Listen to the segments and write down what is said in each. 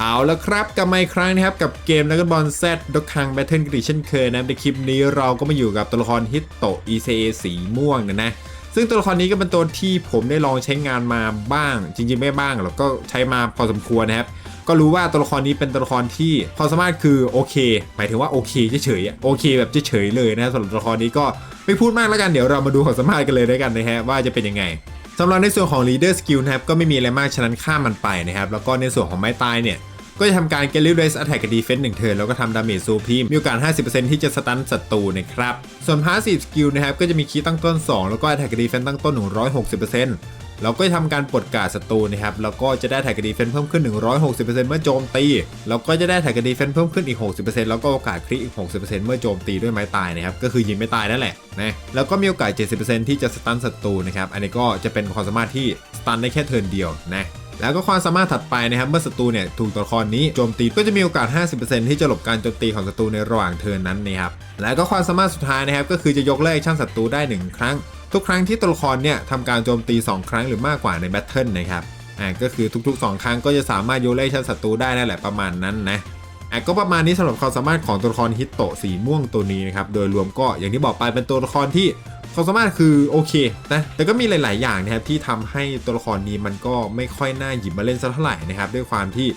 เอาแล้วครับกลับมาอีกครั้งนะครับกับเกมนักบอลแซดดคังแบทเทิลกรีเช่นเคยนะในคลิปนี้เราก็มาอยู่กับตัวละครฮิตโตะ ECA สีม่วงนะนะซึ่งตัวละครนี้ก็เป็นตัวที่ผมได้ลองใช้งานมาบ้าง จริงๆไม่บ้างหรอกก็ใช้มาพอสมควรนะครับ ก็รู้ว่าตัวละครนี้เป็นตัวละครที่ความสามารถคือโอเคหมายถึงว่าโอเคเฉยๆโอเคแบบเฉยๆเลยนะสำหรับตัวละครนี้ก็ไม่พูดมากแล้วกันเดี๋ยวเรามาดูความสามารถกันเลยด้วยกันนะฮะว่าจะเป็นยังไง สำหรับในส่วนของ leader skill นะครับก็ไม่มีอะไรมากฉะนั้นข้ามมันไปนะครับแล้วก็ในส่วนของไม้ตายเนี่ยก็จะทำการ g a l l y Race Attack กับ Defense 1เทิร์นแล้วก็ทำดาเมจซูพีมมีโอกาส 50%ที่จะสตันศัตรูนะครับ ส่วน Passive Skill นะครับก็จะมีคีย์ตั้งต้น 2 แล้วก็ Attack กับ Defense ตั้งต้น 160% แล้วก็จะทำการปลดการศัตรูนะครับแล้วก็จะได้ Attack กับ Defense เพิ่มขึ้น 160%เมื่อโจมตีแล้วก็จะได้ Attack กับ Defense เพิ่มขึ้นอีก 60%แล้วก็โอกาสคริอีก 60%เมื่อโจมตีด้วยไม้ตายนะครับก็คือยิงไม่ตายนั่นแหละนะแล้วก็มีโอกาส 70%ที่จะสตันศัตรูนะครับอันนี้ก็จะเป็นความสามารถที่สตันได้แค่เทิร์นเดียวนะแล้วก็ความสามารถถัดไปนะครับเมื่อศัตรูเนี่ยถูกตัวละครนี้โจมตีก็จะมีโอกาส 50%ที่จะหลบการโจมตีของศัตรูในระหว่างเทิร์นนั้นนะครับแล้วก็ความสามารถสุดท้ายนะครับก็คือจะยกเลิกชั่นศัตรูได้ 1 ครั้ง ทุกครั้งที่ตัวละครเนี่ยทำการโจมตี 2 ครั้งหรือมากกว่าในแบทเทิลนะครับอ่าก็คือทุก ๆ 2 ครั้งก็จะสามารถโยเลิกชั่นศัตรูได้นั่นแหละประมาณนั้นนะอะก็ประมาณนี้สำหรับความสามารถของตัวละครฮิตโตะสีม่วงตัวนี้นะครับโดยรวมก็อย่างที่บอกไปเป็นตัวละครที่ความสามารถคือโอเคนะแต่ก็มีหลาย ๆ อย่างนะครับที่ทำให้ตัวละครนี้มันก็ไม่ค่อยน่าหยิบมาเล่นสักเท่าไหร่นะครับด้วยความที่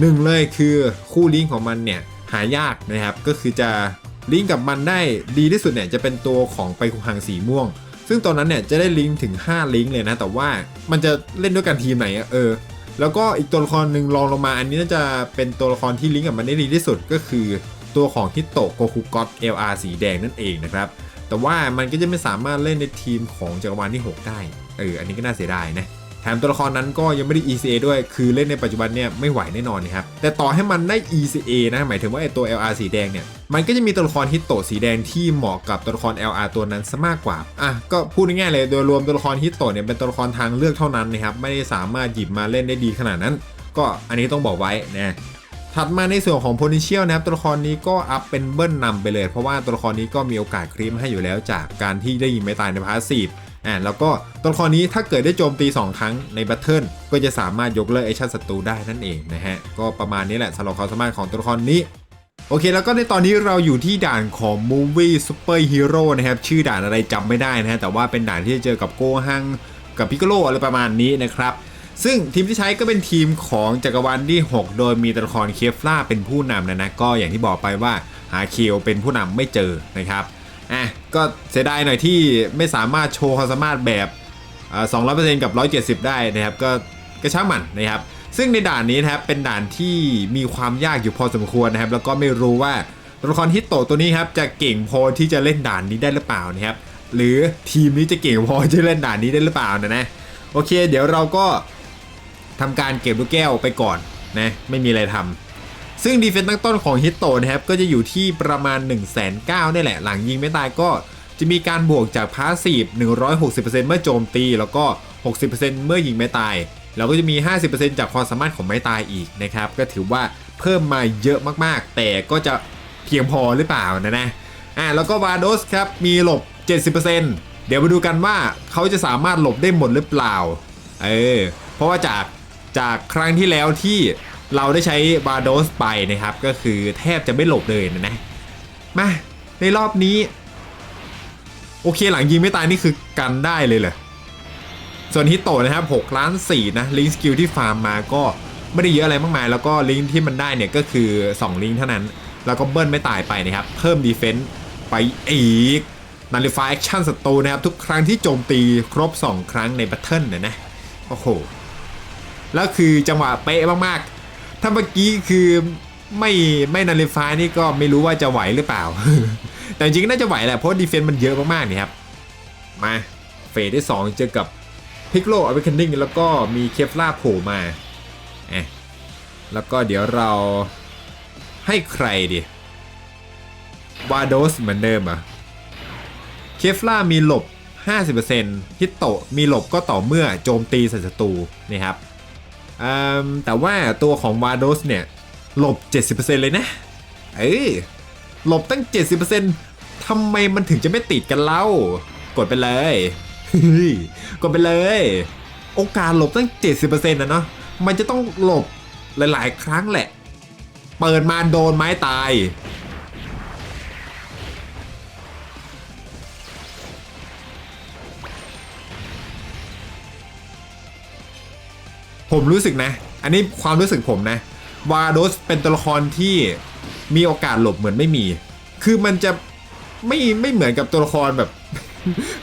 หนึ่งเลยคือคู่ลิงของมันเนี่ยหายากนะครับก็คือจะลิงกับมันได้ดีที่สุดเนี่ยจะเป็นตัวของไปคุฮังสีม่วง ซึ่งตอนนั้นเนี่ยจะได้ลิงก์ถึง 5 ลิงก์เลยนะ แต่ว่ามันจะเล่นด้วยกันทีมไหนอะเออ แล้วก็อีกตัวละครหนึ่งรองลงมา อันนี้น่าจะเป็นตัวละครที่ลิงก์กับมันได้ดีที่สุดก็คือตัวของฮิตโตะโกคุก็อต LR สีแดงนั่นเองนะครับ แต่ว่ามันก็จะไม่สามารถเล่นในทีมของจักรวาลที่ 6 ได้ เออ อันนี้ก็น่าเสียดายนะ แถมตัวละครนั้นก็ยังไม่ได้ ECA ด้วย คือเล่นในปัจจุบันเนี่ยไม่ไหวแน่นอนนะครับ แต่ต่อให้มันได้ ECA นะหมายถึงว่าไอตัว LR สีแดงเนี่ย มันก็จะมีตัวละครฮิตโตสีแดงที่เหมาะกับตัวละคร LR ตัวนั้นซะมากกว่า อะก็พูดง่ายๆเลยโดยรวมตัวละครฮิตโตเนี่ยเป็นตัวละครทางเลือกเท่านั้นนะครับ ไม่ได้สามารถหยิบมาเล่นได้ดีขนาดนั้น ก็อันนี้ต้องบอกไว้นะถัดมาในส่วนของ potential นะครับตัวละครนี้ก็อัพเป็นเบิ้ลนำไปเลย เพราะว่าตัวละครนี้ก็มีโอกาสครีมให้อยู่แล้วจากการที่ได้ยิงไม่ตายในพาสซีฟ อ่าแล้วก็ตัวละครนี้ถ้าเกิดได้โจมตี 2 ครั้งในแบทเทิลก็จะสามารถยกเลิกไอชั่นศัตรูได้นั่นเองนะฮะ ก็ประมาณนี้แหละสำหรับความสามารถของตัวละครนี้โอเค แล้วก็ในตอนนี้เราอยู่ที่ด่านของ Movie Super Hero นะครับ ชื่อด่านอะไรจำไม่ได้นะฮะ แต่ว่าเป็นด่านที่จะเจอกับโกฮัง กับพิกโลอะไรประมาณนี้นะครับ ซึ่งทีมที่ใช้ก็เป็นทีมของจักรวาลที่ 6 โดยมีตัวละครเคฟล่าเป็นผู้นำนะนะ ก็อย่างที่บอกไปว่าหาเคียวเป็นผู้นำไม่เจอนะครับ อะก็เสียดายหน่อยที่ไม่สามารถโชว์ความสามารถแบบสองร้อยเปอร์เซ็นต์กับร้อยเจ็ดสิบได้นะครับ ก็กระช่างมันนะครับ ซึ่งในด่านนี้นะครับเป็นด่านที่มีความยากอยู่พอสมควรนะครับ แล้วก็ไม่รู้ว่าตัวละครฮิตโตะตัวนี้ครับจะเก่งพอที่จะเล่นด่านนี้ได้หรือเปล่านะครับ หรือทีมนี้จะเก่งพอที่จะเล่นด่านนี้ได้หรือเปล่านะนะโอเค เดี๋ยวเราก็ทำการเก็บลูกแก้วไปก่อนนะไม่มีอะไรทำ ซึ่งดีเฟนต์ตั้งต้นของฮิตโตนะครับก็จะอยู่ที่ประมาณ 1 9 0 0 0 0นี่แหละ หลังยิงไม่ตายก็จะมีการบวกจากพาสซีฟ160%เมื่อโจมตี แล้วก็ 60%เมื่อยิงไม่ตาย แล้วก็จะมี 50%จากความสามารถของไม้ตายอีกนะครับ ก็ถือว่าเพิ่มมาเยอะมากๆ แต่ก็จะเพียงพอหรือเปล่านะนะ อ่าแล้วก็วาโดสครับ มีหลบ 70%เดี๋ยวมาดูกันว่าเขาจะสามารถหลบได้หมดหรือเปล่า เออ เพราะว่าจากจากครั้งที่แล้วที่ เราได้ใช้วาโดสไปนะครับ ก็คือแทบจะไม่หลบเลยนะนะมาในรอบนี้ โอเคหลังยิงไม่ตายนี่คือกันได้เลยเหรอส่วนฮิตโตนะครับ6ล้าน4นะลิงสกิลที่ฟาร์มมาก็ไม่ได้เยอะอะไรมากมาย แล้วก็ลิงที่มันได้เนี่ยก็คือ 2 ลิงเท่านั้น แล้วก็เบิ้ลไม่ตายไปนะครับ เพิ่มดีเฟนต์ไปอีกนาฬิฟายแอคชั่นศัตรูนะครับ ทุกครั้งที่โจมตีครบ 2 ครั้งในแบทเทิลเนี่ยนะ โอ้โห แล้วคือจังหวะเป๊ะมากๆ ถ้าเมื่อกี้คือไม่ไม่นาฬิฟานี่ก็ไม่รู้ว่าจะไหวหรือเปล่า แต่จริงๆน่าจะไหวแหละเพราะดีเฟนต์มันเยอะมากๆนี่ครับมาเฟสที่2เจอกับพิกโลอเวคันนิ่งแล้วก็มีเคฟล่าโผล่มาเอะแล้วก็เดี๋ยวเราให้ใครดีวาโดสเหมือนเดิมอะเคฟล่ามีหลบ 50%ฮิตโตมีหลบก็ต่อเมื่อโจมตีใส่ศัตรูนะครับ แต่ว่าตัวของวาโดสเนี่ยหลบ 70%เลยนะ เอ้ยหลบตั้ง 70%ทำไมมันถึงจะไม่ติดกันเล่า กดไปเลยเฮ้ยกดไปเลย โอกาสหลบตั้ง 70%นะเนาะ มันจะต้องหลบหลาย ๆ ครั้งแหละ เปิดมาโดนไม้ตาย ผมรู้สึกนะ อันนี้ความรู้สึกผมนะวาโดสเป็นตัวละครที่มีโอกาสหลบเหมือนไม่มี คือมันจะไม่ไม่เหมือนกับตัวละครแบบ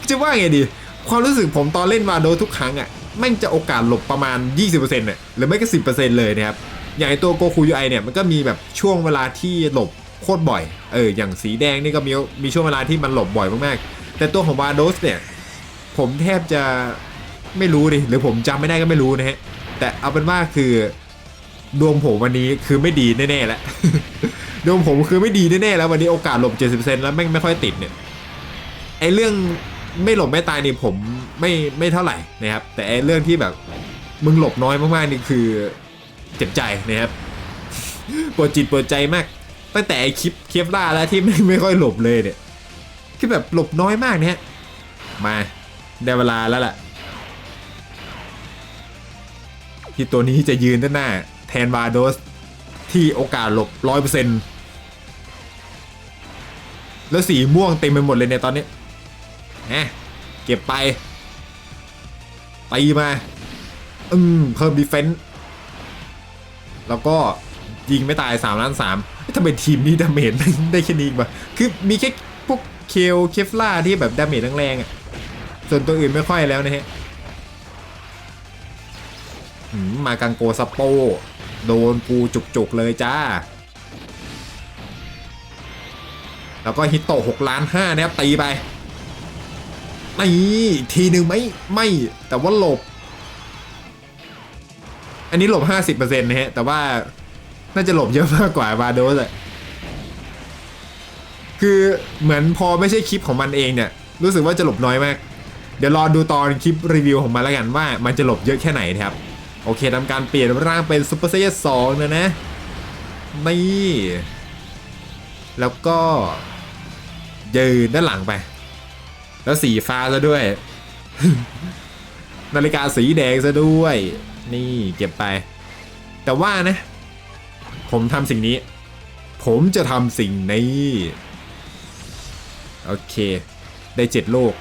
จะว่าไงดี ความรู้สึกผมตอนเล่นวาโดสทุกครั้งอะ่ะแม่งจะโอกาสหลบประมาณ 20%เนี่ยหรือไม่ก็10%เลยนะครับ อย่างไอตัวโกคูยูไอเนี่ยมันก็มีแบบช่วงเวลาที่หลบโคตรบ่อย เออ อย่างสีแดงนี่ก็มีมีช่วงเวลาที่มันหลบบ่อยมากๆ แต่ตัวของวาโดสเนี่ย ผมแทบจะไม่รู้ดิ หรือผมจำไม่ได้ก็ไม่รู้นะฮะ แต่เอาเป็นว่าคือดวงผมวันนี้คือไม่ดีแน่ๆแล้วดวงผมคือไม่ดีแน่ๆแล้ววันนี้โอกาสหลบ 70%แล้วแม่งไม่ค่อยติดเนี่ยไอเรื่องไม่หลบไม่ตายนี่ผมไม่ไม่เท่าไหร่นะครับ แต่ไอเรื่องที่แบบมึงหลบน้อยมากๆนี่คือเจ็บใจนะครับปวดจิตปวดใจมาก ตั้งแต่ไอคลิปเคปล่าแล้วที่ไม่ไม่ค่อยหลบเลยเนี่ยคือแบบหลบน้อยมากเนี่ยมาได้เวลาแล้วล่ะ ที่ตัวนี้จะยืนด้านหน้า แทนวาโดส ที่โอกาสหลบร้อยเปอร์เซ็นต์แล้วสีม่วงเต็มไปหมดเลยเนี่ยตอนนี้แหมเก็บไปตีมา อืม เพิ่มดีเฟนส์แล้วก็ยิงไม่ตาย3ล้าน3ทำไมทีมนี้ดาเมจได้แค่นี้มาคือมีแค่พวกเคลเคฟล่าที่แบบดาเมจแรงๆอะส่วนตัวอื่นไม่ค่อยแล้วนะฮะ มากังโกสปโปโดนกูจุกๆเลยจ้า แล้วก็ฮิตโตหกล้านห้านะครับตีไปนี่ทีหนึ่งไม่ไม่แต่ว่าหลบ อันนี้หลบ 50%นะฮะ แต่ว่าน่าจะหลบเยอะมากกว่าบาโดสอะคือเหมือนพอไม่ใช่คลิปของมันเองเนี่ย รู้สึกว่าจะหลบน้อยมาก เดี๋ยวรอดูตอนคลิปรีวิวของมันแล้วกันว่ามันจะหลบเยอะแค่ไหนนะครับ โอเคทำการเปลี่ยนร่างเป็นซูเปอร์เซเยสองนะนะนี่แล้วก็ยืนด้านหลังไป แล้วสีฟ้าซะด้วย นาฬิกาสีแดงซะด้วย นี่เก็บไป แต่ว่านะ ผมทำสิ่งนี้ ผมจะทำสิ่งนี้ โอเค ได้เจ็ดโลก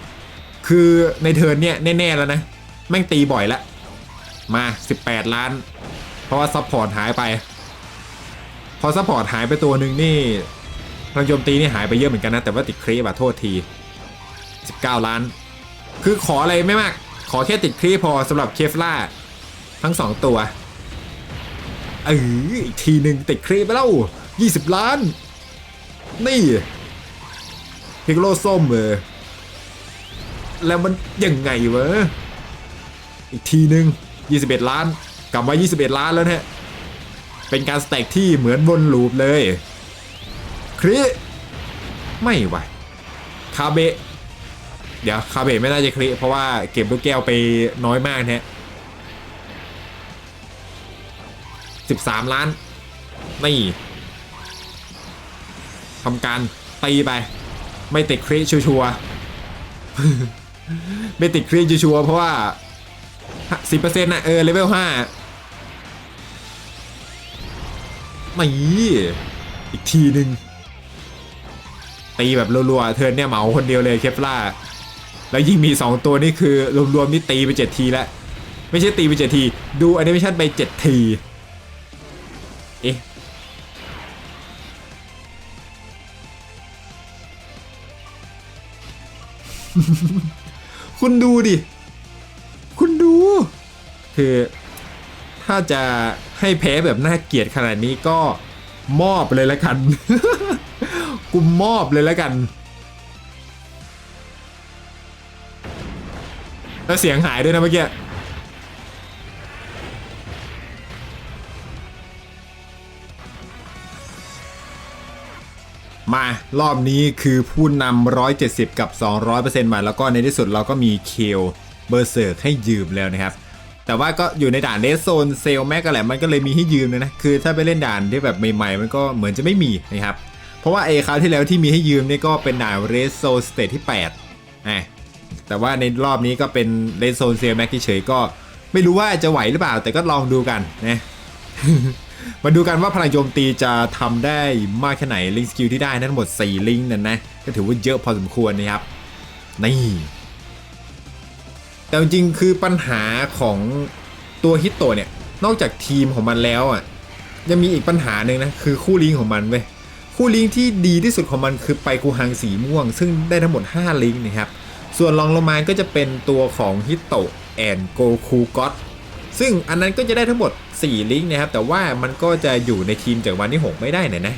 คือในเทิร์นเนี่ยแน่ ๆ แล้วนะ แม่งตีบ่อยละ มา 18 ล้าน เพราะว่าซัพพอร์ตหายไป พอซัพพอร์ตหายไปตัวหนึ่งนี่พลังโจมตีนี่หายไปเยอะเหมือนกันนะ แต่ว่าติดครีปอะโทษที 19 ล้าน คือขออะไรไม่มาก ขอแค่ติดครีปพอสำหรับเคฟล่าทั้ง 2 ตัวเอออีกทีหนึ่งติดครีปไปแล้ว 20 ล้าน นี่พิกโลส้มเออแล้วมันยังไงวะ อีกทีหนึ่ง 21 ล้าน กลับมา 21 ล้านแล้วนะฮะเป็นการสแต็กที่เหมือนวนลูปเลย คริไม่ไหวคาเบะเดี๋ยวคาเบะไม่น่าจะคริเพราะว่าเก็บลูกแก้วไปน้อยมากนะฮะ13ล้าน นี่ทำการตีไป ไม่ติดคริชัวร์ๆไม่ติดคริชัวร์ๆเพราะว่า สิบเปอร์เซ็นต์นะเออเลเวลห้าไม่อีกทีหนึ่งตีแบบรัวๆเทิร์นเนี่ยเหมาคนเดียวเลยเคปล่าแล้วยิ่งมี 2 ตัวนี่คือรวมๆนี่ตีไป 7 ทีแล้ว ไม่ใช่ตีไป 7 ที ดูแอนิเมชันไป 7 ที เอ๊ะ คุณดูดิ คือ ถ้าจะให้แพ้แบบน่าเกลียดขนาดนี้ก็มอบเลยแล้วกันกูมอบเลยแล้วกัน แล้วเสียงหายด้วยนะเมื่อกี้มารอบนี้คือผู้นำ170 กับ 200%มาแล้วก็ในที่สุดเราก็มีเคลเบอร์เซอร์ให้ยืมแล้วนะครับ แต่ว่าก็อยู่ในด่านเ d โซนเซลแม็กกันแหละมันก็เลยมีให้ยืมเลยนะคือถ้าไปเล่นด่านที่แบบใหม่ๆ มันก็เหมือนจะไม่มีนะครับเพราะว่าเอคราวที่แล้วที่มีให้ยืมนี่ก็เป็นด่านเ d โซนสเตทที่8นะแต่ว่าในรอบนี้ก็เป็นเ d โซนเซลแม็กเฉยๆก็ ไม่รู้ว่าจะไหวหรือเปล่า แต่ก็ลองดูกันนะมาดูกันว่าพลังโจมตีจะทำได้มากแค่ไหนลิงสกิลที่ได้นั้นหมด 4 ลิงนั่นนะก็ถือว่าเยอะพอสมควรนะครับนี่ แต่จริงคือปัญหาของตัวฮิตโตะเนี่ย นอกจากทีมของมันแล้วอะยังมีอีกปัญหาหนึ่งนะ คือคู่ลิงของมันเว้ยคู่ลิงที่ดีที่สุดของมันคือไปกูฮังสีม่วง ซึ่งได้ทั้งหมด 5 ลิงนะครับ ส่วนรองลงมาก็จะเป็นตัวของฮิตโตะแอนโกคูก็อตซึ่งอันนั้นก็จะได้ทั้งหมด 4 ลิงก์นะครับ แต่ว่ามันก็จะอยู่ในทีมจากวันที่ 6 ไม่ได้เนี่ยนะ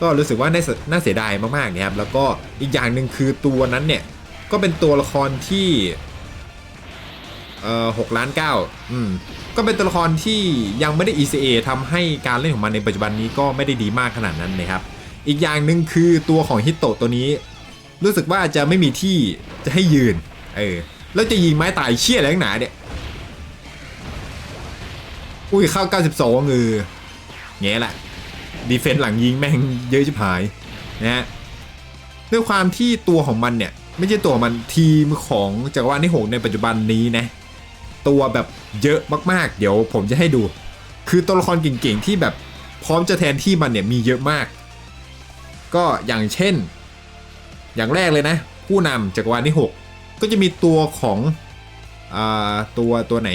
ก็รู้สึกว่าน่าเสียดายมากๆนะครับ แล้วก็อีกอย่างหนึ่งคือตัวนั้นเนี่ย ก็เป็นตัวละครที่ เอ่อหกล้านเก้าอืมก็เป็นตัวละครที่ยังไม่ได้ ECA ทำให้การเล่นของมันในปัจจุบันนี้ก็ไม่ได้ดีมากขนาดนั้นนะครับ อีกอย่างหนึ่งคือตัวของฮิตโตะตัวนี้ รู้สึกว่าจะไม่มีที่จะให้ยืน เออ แล้วจะยิงไม้ตายเชี่ยอะไรนักหนาเนี่ย อุ้ยเข้า 92เออแง่แหละ ดีเฟนส์หลังยิงแม่งเยอะชิบหายนะฮะ ด้วยความที่ตัวของมันเนี่ย ไม่ใช่ตัวมันทีมของจักรวาลที่6ในปัจจุบันนี้นะ ตัวแบบเยอะมากๆ เดี๋ยวผมจะให้ดู คือตัวละครเก่งๆที่แบบพร้อมจะแทนที่มันเนี่ยมีเยอะมาก ก็อย่างเช่น อย่างแรกเลยนะ ผู้นำจักรวาลที่ 6 ก็จะมีตัวของอ่าตัวตัวไหน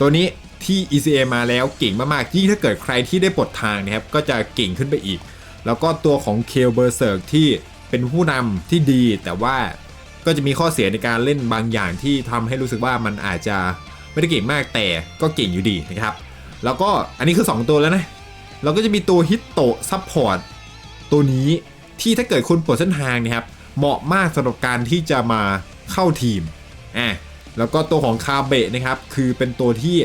ตัวนี้ที่ ECA มาแล้วเก่งมากๆยิ่งถ้าเกิดใครที่ได้ปลดทางนะครับก็จะเก่งขึ้นไปอีก แล้วก็ตัวของเคลเบอร์เซิร์กที่เป็นผู้นำที่ดีแต่ว่า ก็จะมีข้อเสียในการเล่นบางอย่างที่ทำให้รู้สึกว่ามันอาจจะไม่ได้เก่งมากแต่ก็เก่งอยู่ดีนะครับ แล้วก็อันนี้คือ 2 ตัวแล้วนะเราก็จะมีตัวฮิตโตซับพอร์ตตัวนี้ที่ถ้าเกิดคุณปลดเส้นทางนะครับ เหมาะมากสำหรับการที่จะมาเข้าทีมอะแล้วก็ตัวของคาเบะนะครับ คือเป็นตัวที่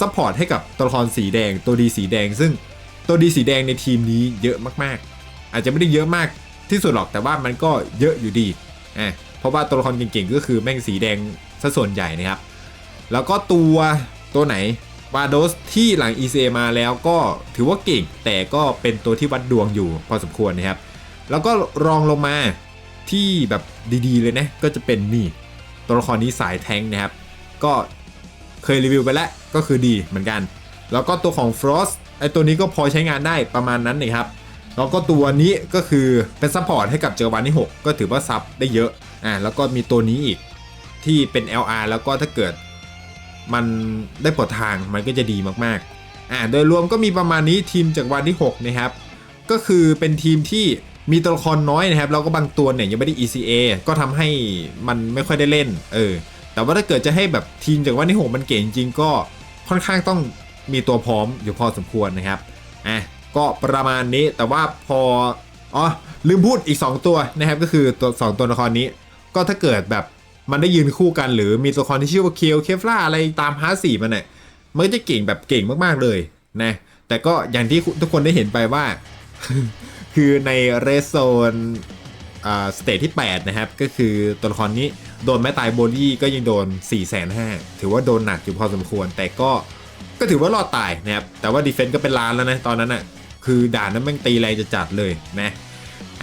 ซัพพอร์ตให้กับตัวละครสีแดง ตัวดีสีแดง ซึ่งตัวดีสีแดงในทีมนี้เยอะมากๆ อาจจะไม่ได้เยอะมากที่สุดหรอกแต่ว่ามันก็เยอะอยู่ดีอะ เพราะว่าตัวละครเก่งๆก็คือแม่งสีแดงซะส่วนใหญ่นะครับ แล้วก็ตัวตัวไหนวาโดสที่หลัง ECA มาแล้วก็ถือว่าเก่ง แต่ก็เป็นตัวที่วัดดวงอยู่พอสมควรนะครับ แล้วก็รองลงมาที่แบบดีๆเลยนะก็จะเป็นนี่ตัวละครนี้สายแทงนะครับ ก็เคยรีวิวไปแล้วก็คือดีเหมือนกัน แล้วก็ตัวของ Frost ไอตัวนี้ก็พอใช้งานได้ประมาณนั้นนะครับ แล้วก็ตัวนี้ก็คือเป็นซัพพอร์ตให้กับเจอวันที่ 6 ก็ถือว่าซับได้เยอะ อ่าแล้วก็มีตัวนี้อีกที่เป็น LR แล้วก็ถ้าเกิดมันได้ปลดทางมันก็จะดีมากๆอ่าโดยรวมก็มีประมาณนี้ทีมจากวันที่ 6 นะครับ ก็คือเป็นทีมที่มีตัวละครน้อยนะครับ แล้วก็บางตัวเนี่ยยังไม่ได้ ECA ก็ทำให้มันไม่ค่อยได้เล่น เออ แต่ว่าถ้าเกิดจะให้แบบทีมจากวันที่ 6 มันเก่งจริงก็ค่อนข้างต้องมีตัวพร้อมอยู่พอสมควรนะครับ อะ ก็ประมาณนี้แต่ว่าพอ อ๋อ ลืมพูดอีก 2 ตัวนะครับ ก็คือตัว 2 ตัวละครนี้ ก็ถ้าเกิดแบบมันได้ยืนคู่กันหรือมีตัวละครที่ชื่อว่าเคียวเคฟล่าอะไรตามพาร์สี่มันเนี่ยมันก็จะเก่งแบบเก่งมากๆเลยนะแต่ก็อย่างที่ทุกคนได้เห็นไปว่า คือในเรสโซนสเตจที่ 8 นะครับ ก็คือตัวละครนี้โดนแม่ตายโบดี้ก็ยังโดน 4 5 0 0 0ถือว่าโดนหนักอยู่พอสมควร แต่ก็ก็ถือว่ารอดตายนะครับ แต่ว่าดีเฟนต์ก็เป็นล้านแล้วนะ ตอนนั้นอะคือด่านนั้นแม่งตีแรงจะจัดเลยนะ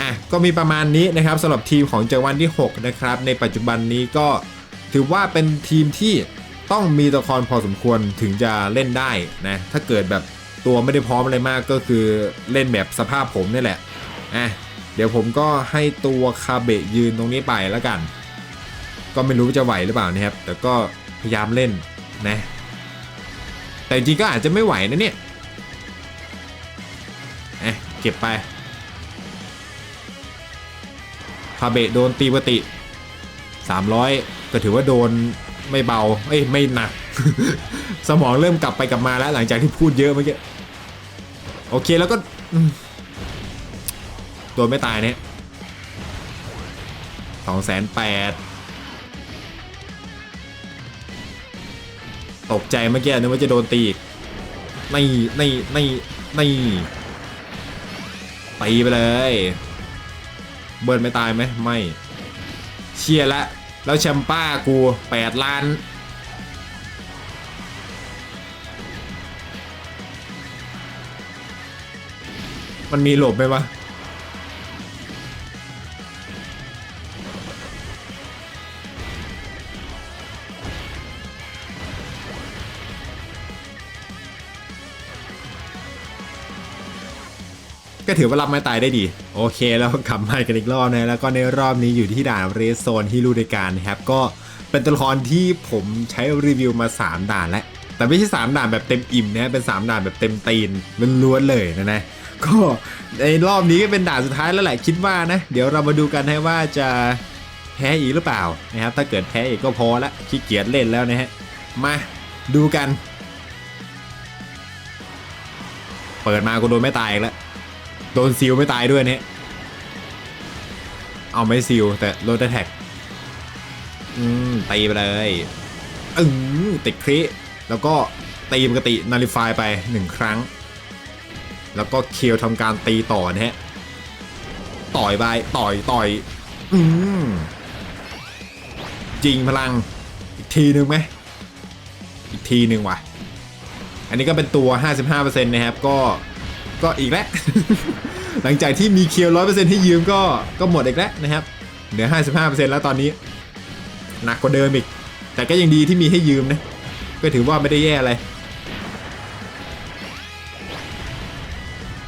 อะก็มีประมาณนี้นะครับสำหรับทีมของเจวันที่ 6 นะครับ ในปัจจุบันนี้ก็ถือว่าเป็นทีมที่ต้องมีตัวละครพอสมควรถึงจะเล่นได้นะถ้าเกิดแบบตัวไม่ได้พร้อมอะไรมากก็คือเล่นแบบสภาพผมนี่แหละอะเดี๋ยวผมก็ให้ตัวคาเบะยืนตรงนี้ไปแล้วกัน ก็ไม่รู้จะไหวหรือเปล่านะครับ แต่ก็พยายามเล่นนะ แต่จริงก็อาจจะไม่ไหวนะเนี่ยเอ๊ะเก็บไป คาเบะโดนตีปติ 300 ก็ถือว่าโดนไม่เบาเอ้ยไม่หนัก สมองเริ่มกลับไปกลับมาแล้ว หลังจากที่พูดเยอะเมื่อกี้โอเคแล้วก็โดนไม่ตายเนี่ยสองแสนแปดตกใจเมื่อกี้นึกว่าจะโดนตีไม่ไม่ไม่ไม่ตีไปเลย เบิร์นไม่ตายไหมไม่ เชียร์ละ แล้วแชมป้ากู 8 ล้าน มันมีหลบไหมวะ ก็ถือว่ารับไม้ตายได้ดี โอเคแล้วกลับมากันอีกรอบนะแล้วก็ในรอบนี้อยู่ที่ด่านเรสโซนที่รู้ในการนะครับก็เป็นตัวละครที่ผมใช้รีวิวมา 3 ด่านแล้ว แต่ไม่ใช่ 3 ด่านแบบเต็มอิ่มนะเป็น 3 ด่านแบบเต็มตีนล้วนๆเลยนะนะก็ในรอบนี้ก็เป็นด่านสุดท้ายแล้วแหละคิดว่านะ เดี๋ยวเรามาดูกันนะว่าจะแพ้อีกหรือเปล่านะครับถ้าเกิดแพ้อีกก็พอละขี้เกียจเล่นแล้วนะฮะมาดูกัน เปิดมากูโดนไม่ตายอีกแล้ว โดนซิลไม่ตายด้วยเนี่ยเอาไม่ซิลแต่โดนแท็กอืมตีไปเลยอืมติดคริแล้วก็ตีปกตินาลิฟายไปหนึ่งครั้ง แล้วก็เคียวทำการตีต่อนะฮะต่อยไปต่อยต่อยอืมจริงพลังอีกทีหนึ่งไหมอีกทีหนึ่งว่ะ อันนี้ก็เป็นตัว 55%นะครับ ก็ ก็อีกแล้ว หลังจากที่มีเคียว100%ที่ยืมก็ก็หมดอีกแล้วนะครับ เหลือ55%แล้วตอนนี้ หนักกว่าเดิมอีก แต่ก็ยังดีที่มีให้ยืมนะ ก็ถือว่าไม่ได้แย่อะไร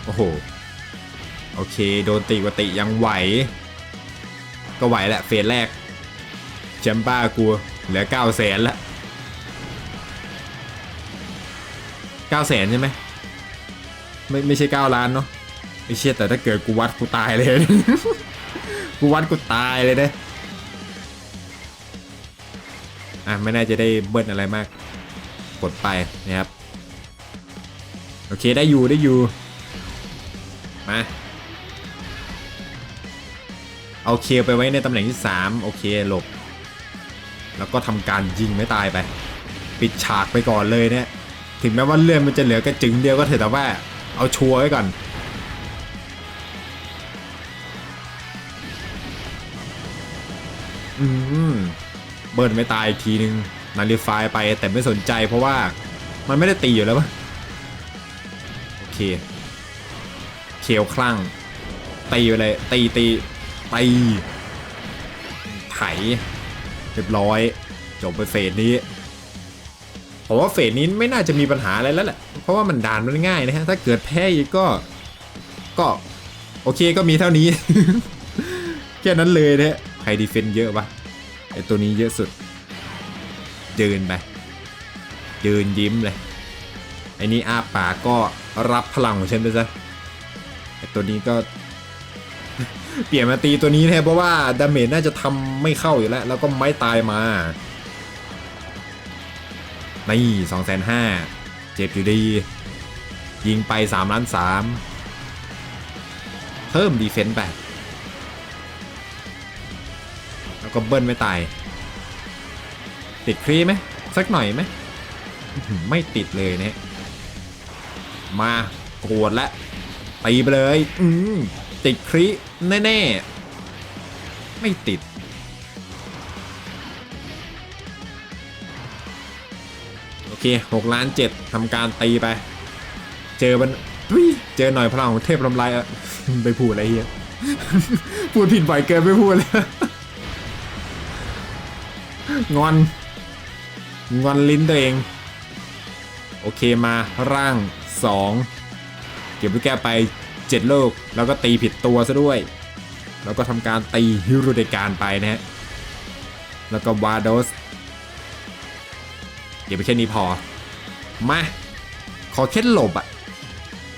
โอ้โห โอเค โดนตีกว่าติยังไหว ก็ไหวแหละเฟสแรกแชมป้ากูเหลือ9 0 0แสนละ9 0 0แสนใช่ไหม ไม่ไม่ใช่9ล้านเนาะไอ้เชี่ยแต่ถ้าเกิดกูวัดกูตายเลย กูวัดกูตายเลยนะอะไม่น่าจะได้เบิ้ลอะไรมาก กดไปนะครับ โอเคได้อยู่ได้อยู่ มา เอาเคไปไว้ในตำแหน่งที่ 3 โอเคหลบ แล้วก็ทำการยิงไม่ตายไป ปิดฉากไปก่อนเลยเนี่ย ถึงแม้ว่าเลื่อนมันจะเหลือกระจึงเดียวก็เถอะแต่ว่า เอาชัวร์ไว้ก่อนอืมเบิร์นไม่ตายอีกทีนึงนาฬิฟายไปแต่ไม่สนใจเพราะว่ามันไม่ได้ตีอยู่แล้วปะโอเคเขียวคลั่งตีไปเลยตีตีตีไถเรียบร้อย จบไปเฟสนี้ผมว่าเฟสนี้ไม่น่าจะมีปัญหาอะไรแล้วแหละ เพราะว่ามันด่านมันง่ายนะฮะ ถ้าเกิดแพ้อีกก็ ก็ โอเคก็มีเท่านี้ แค่นั้นเลยนะใครดีเฟนเยอะปะไอตัวนี้เยอะสุดยืนไปยืนยิ้มเลย ไอนี่อาปากก็รับพลังของฉันไปซะ ไอตัวนี้ก็ เปลี่ยนมาตีตัวนี้แทนเพราะว่าดาเมจน่าจะทำไม่เข้าอยู่แล้ว แล้วก็ไม่ตายมานี่สองแสนห้า เจ็บอยู่ดี ยิงไป3ล้าน3เพิ่มดีเฟนต์ไปแล้วก็เบิ้ลไม่ตาย ติดครีไหมสักหน่อยไหมไม่ติดเลยเนี่ยมาโกรธละตีไปเลย อืมติดครีแน่ๆ ไม่ติด เค6ล้าน7ทำการตีไป เจอมันเจอหน่อยพลังของเทพลำลายไปพูดอะไรเฮียพูดผิดบ่อยเกินไม่พูดเลยงอน งอนลิ้นตัวเอง โอเคมาร่าง 2 เก็บลูกแก้ไป 7 โลก แล้วก็ตีผิดตัวซะด้วย แล้วก็ทำการตีฮิรุเดการไปนะฮะ แล้วก็วาโดส เก็บไปแค่นี้พอ มา ขอแค่หลบอะ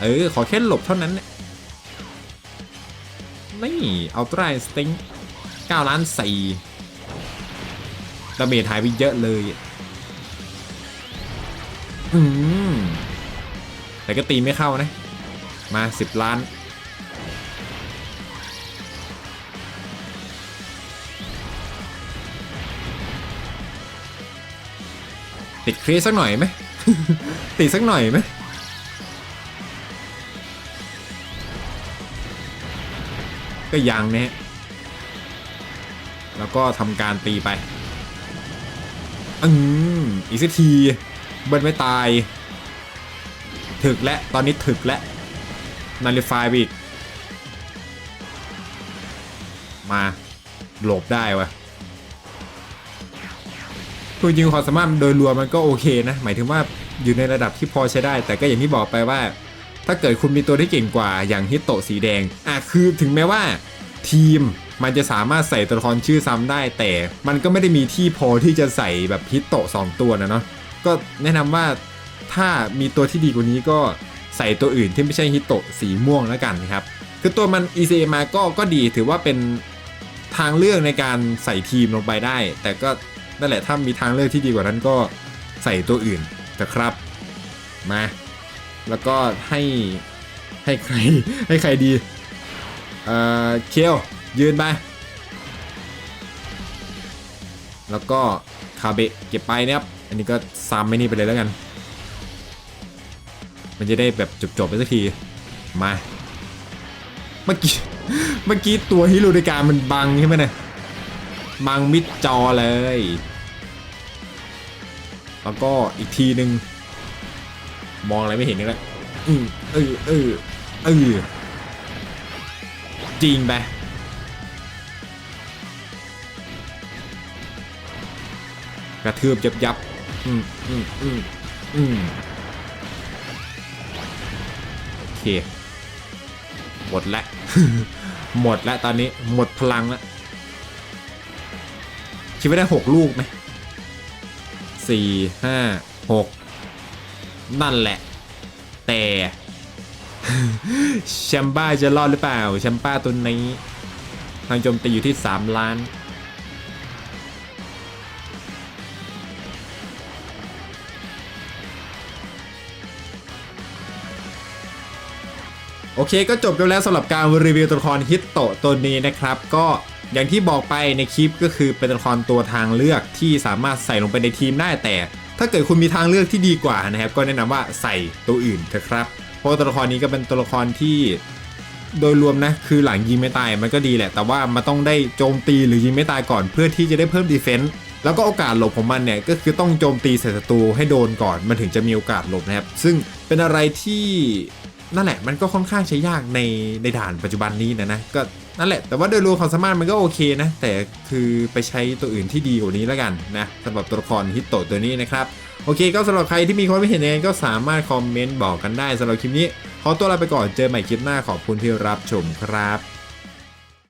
เออ ขอแค่หลบเท่านั้นเนี่ยนี่เอาตราสติง9ล้าน4ดาเมจหายไปเยอะเลย อืมแต่ก็ตีไม่เข้านะ มา10ล้าน ติดครีสักหน่อยไหมติดสักหน่อยไหมก็ยังนะฮะแล้วก็ทำการตีไปอืมอีกสักทีเบิร์นไม่ตาย ถึกและตอนนี้ถึกและนาฬิฟายไปอีกมาหลบได้วะ คือจริงความสามารถโดยรวมมันก็โอเคนะ หมายถึงว่าอยู่ในระดับที่พอใช้ได้ แต่ก็อย่างที่บอกไปว่า ถ้าเกิดคุณมีตัวที่เก่งกว่าอย่างฮิตโตะสีแดงอะคือถึงแม้ว่าทีมมันจะสามารถใส่ตัวละครชื่อซ้ำได้ แต่มันก็ไม่ได้มีที่พอที่จะใส่แบบฮิตโตะสองตัวนะเนาะก็แนะนำว่าถ้ามีตัวที่ดีกว่านี้ก็ใส่ตัวอื่นที่ไม่ใช่ฮิตโตะสีม่วงแล้วกันนะครับคือตัวมัน ECA มาก็ก็ดีถือว่าเป็นทางเลือกในการใส่ทีมลงไปได้ แต่ก็ นั่นแหละถ้ามีทางเลือกที่ดีกว่านั้นก็ใส่ตัวอื่นนะครับมาแล้วก็ให้ให้ใครให้ใครดีเอ่อเคียวยืนไปแล้วก็คาเบะเก็บไปนะครับอันนี้ก็ซ้ำไม่นี่ไปเลยแล้วกัน มันจะได้แบบจบๆไปสักทีมาเมื่อกี้เมื่อกี้ตัวฮิโรเดกามันบังใช่ไหมเนี่ยบังมิดจอเลย แล้วก็อีกทีหนึ่งมองอะไรไม่เห็นนี่แหละอือเออเออเออจริงไปกระทืบยับยับอืมอืมอืมอืมโอเค หมดล้วหมดล้วตอนนี้หมดพลังล้วคิดว่าได้หกลูกไหม สี่ห้าหกนั่นแหละ แต่แชมบ้าจะรอดหรือเปล่า แชมบ้าตัวนี้ทางโจมตีอยู่ที่ 3 ล้าน โอเคก็จบกันแล้วสำหรับการรีวิวตัวละครฮิตโตตัวนี้นะครับ ก็ อย่างที่บอกไปในคลิปก็คือเป็นตัวละครตัวทางเลือกที่สามารถใส่ลงไปในทีมได้แต่ ถ้าเกิดคุณมีทางเลือกที่ดีกว่านะครับ ก็แนะนำว่าใส่ตัวอื่นเถอะครับเพราะตัวละครนี้ก็เป็นตัวละครที่โดยรวมนะคือหลังยิงไม่ตายมันก็ดีแหละ แต่ว่ามันต้องได้โจมตีหรือยิงไม่ตายก่อนเพื่อที่จะได้เพิ่มดีเฟนต์แล้วก็โอกาสหลบของมันเนี่ยก็คือต้องโจมตีใส่ศัตรูให้โดนก่อนมันถึงจะมีโอกาสหลบนะครับ ซึ่งเป็นอะไรที่นั่นแหละมันก็ค่อนข้างใช้ยากในในด่านปัจจุบันนี้นะนะก็ นั่นแหละ แต่ว่าโดยรวมความสามารถมันก็โอเคนะ แต่คือไปใช้ตัวอื่นที่ดีกว่านี้แล้วกันนะสำหรับตัวละครฮิตโตะตัวนี้นะครับ โอเคก็สำหรับใครที่มีความเห็นยังไงก็สามารถคอมเมนต์บอกกันได้สำหรับคลิปนี้ ขอตัวลาไปก่อนเจอใหม่คลิปหน้าขอบคุณที่รับชมครับ